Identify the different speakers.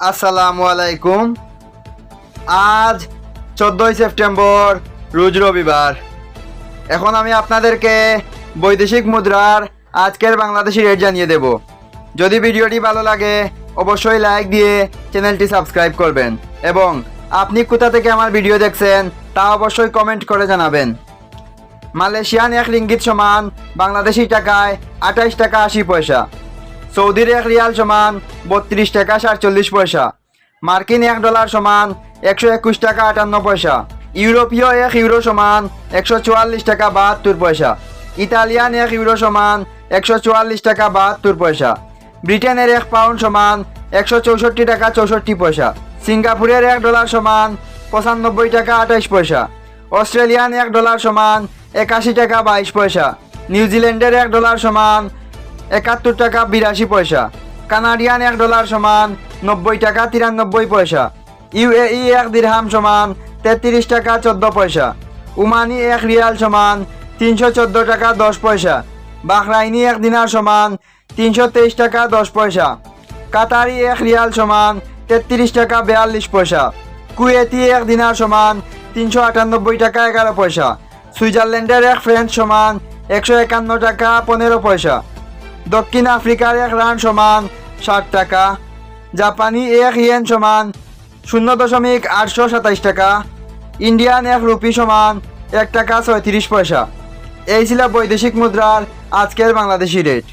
Speaker 1: আসসালামু আলাইকুম। আজ চোদ্দোই সেপ্টেম্বর, রোজ রবিবার। এখন আমি আপনাদেরকে বৈদেশিক মুদ্রার আজকের বাংলাদেশি রেট জানিয়ে দেব। যদি ভিডিওটি ভালো লাগে, অবশ্যই লাইক দিয়ে চ্যানেলটি সাবস্ক্রাইব করবেন। এবং আপনি কোথা থেকে আমার ভিডিও দেখছেন, তা অবশ্যই কমেন্ট করে জানাবেন। মালয়েশিয়ান এক রিঙ্গিত সমান বাংলাদেশি টাকায় আঠাইশ টাকা আশি পয়সা। সৌদির এক রিয়াল সমান বত্রিশ টাকা সাতচল্লিশ পয়সা। মার্কিন এক ডলার সমান একশো একুশ টাকা আটান্ন পয়সা। ইউরোপীয় এক ইউরো সমান একশো চুয়াল্লিশ টাকা বাহাত্তর পয়সা। ইতালিয়ান এক ইউরো সমান একশো চুয়াল্লিশ টাকা বাহাত্তর পয়সা। ব্রিটেনের এক পাউন্ড সমান একশো চৌষট্টি টাকা চৌষট্টি পয়সা। সিঙ্গাপুরের এক ডলার সমান পঁচানব্বই টাকা আঠাইশ পয়সা। অস্ট্রেলিয়ান এক ডলার সমান একাশি টাকা বাইশ পয়সা। নিউজিল্যান্ডের এক ডলার সমান একাত্তর টাকা বিরাশি পয়সা। কানাডিয়ান এক ডলার সমান নব্বই টাকা তিরানব্বই পয়সা। ইউএই এক দিরহাম সমান তেত্রিশ টাকা চোদ্দ পয়সা। উমানি এক রিয়াল সমান তিনশো চোদ্দ টাকা দশ পয়সা। বাহরাইনি এক দিনার সমান তিনশো তেইশ টাকা দশ পয়সা। কাতারি এক রিয়াল সমান তেত্রিশ টাকা বিয়াল্লিশ পয়সা। কুয়েতি এক দিনার সমান তিনশো আটানব্বই টাকা এগারো পয়সা। সুইজারল্যান্ডের এক ফ্রেঞ্চ সমান একশো একান্ন টাকা পনেরো পয়সা। দক্ষিণ আফ্রিকার এক রান সমান ষাট টাকা। জাপানি এক ইয়েন সমান শূন্য দশমিক আটশো সাতাইশ টাকা। ইন্ডিয়ান এক রুপি সমান এক টাকা ছয়ত্রিশ পয়সা। এই ছিল বৈদেশিক মুদ্রার আজকের বাংলাদেশি রেট